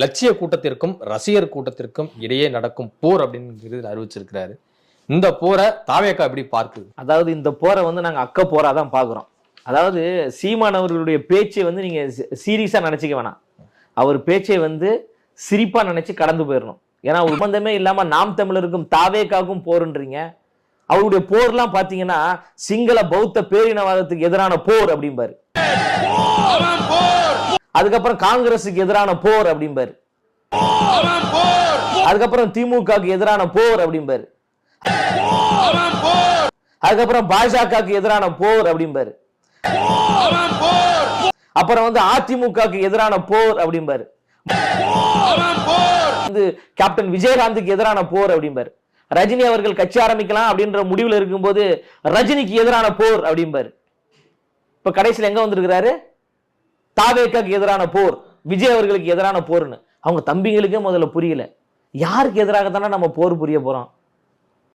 லட்சிய கூட்டத்திற்கும் ரசிகர் கூட்டத்திற்கும் இடையே நடக்கும் போர் அப்படிங்கிறது அறிவிச்சிருக்கிறாரு. இந்த போரை தாவேக்கா எப்படி பார்க்குது? அதாவது இந்த போரை வந்து நாங்கள் அக்க போரா தான் பார்க்குறோம். அதாவது சீமான் அவர்களுடைய பேச்சை வந்து நீங்கள் சீரியஸாக நினச்சிக்க வேணாம். அவர் பேச்சை வந்து சிரிப்பாக நினச்சி கடந்து போயிடணும் ஏன்னா ஒப்பந்தமே இல்லாமல் நாம் தமிழருக்கும் தாவேக்காக்கும் போருன்றீங்க. அவருடைய போர்லாம் பார்த்தீங்கன்னா சிங்கள பௌத்த பேரினவாதத்துக்கு எதிரான போர் அப்படிம்பாரு. அதுக்கப்புறம் காங்கிரஸுக்கு எதிரான போர் அப்படிம்பாரு. அதுக்கப்புறம் திமுகவுக்கு எதிரான போர் அப்படிம்பாரு. அதுக்கப்புறம் பாஜகவுக்கு எதிரான போர் அப்படிம்பாரு. அப்புறம் வந்து அதிமுகவுக்கு எதிரான போர் அப்படிம்பாரு. வந்து கேப்டன் விஜயகாந்துக்கு எதிரான போர் அப்படிம்பாரு. ரஜினி அவர்கள் கட்சி ஆரம்பிக்கலாம் அப்படின்ற முடிவுல இருக்கும்போது ரஜினிக்கு எதிரான போர் அப்படிம்பாரு. இப்ப கடைசியில் எங்க வந்திருக்கிறாரு? தாவேக்காக்கு எதிரான போர் விஜய் அவர்களுக்கு எதிரான போர்னு. அவங்க தம்பிங்களுக்கே முதல்ல புரியல. யாருக்கு எதிராக தானே நம்ம போர் புரிய போறோம்?